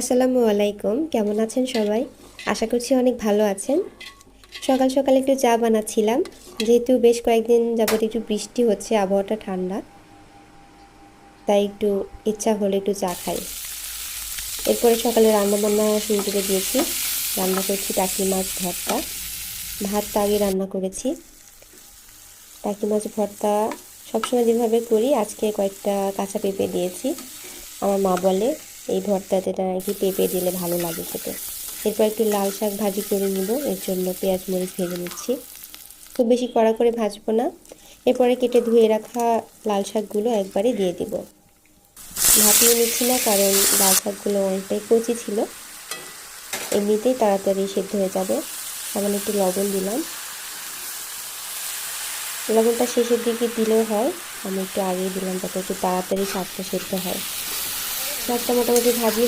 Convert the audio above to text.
আসসালামু আলাইকুম। কেমন আছেন সবাই? আশা করছি অনেক ভালো আছেন। সকাল সকাল একটু চা বানাচ্ছিলাম। যেহেতু বেশ কয়েকদিন যাবত একটু বৃষ্টি হচ্ছে, আবহাওয়াটা ঠান্ডা। তাই একটু ইচ্ছা হলো একটু চা খাই। এরপরে সকালে রান্না বান্না শুরু করে দিয়েছি। রান্না করছি টাকি মাছ ভর্তা। ভাতটা আগে রান্না করেছি। টাকি মাছ ভর্তা সবসময় যেভাবে করি, আজকে কয়েকটা কাঁচা পেঁপে দিয়েছি। আমার মা বলে এই ভর্তাতে নাকি পেঁপে দিলে ভালো লাগে খেতে। এরপর একটু লাল শাক ভাজি করে নিব, এর জন্য পেঁয়াজ মরিচ ভেজে নিচ্ছি। খুব বেশি কড়া করে ভাজবো না। এরপরে কেটে ধুয়ে রাখা লাল শাকগুলো একবারে দিয়ে দিব। ভাপিয়ে নিচ্ছি না, কারণ লাল শাকগুলো অনেকটাই কচি ছিল। এমনিতেই তাড়াতাড়ি সেদ্ধ হয়ে যাবে। সামান্য একটু লবণ দিলাম। লবণটা শেষের দিকে দিলেও হয়। আমি একটু আগেই দিলাম যাতে একটু তাড়াতাড়ি শাকটা সেদ্ধ হয়। শাকটা মোটামুটি ভাজি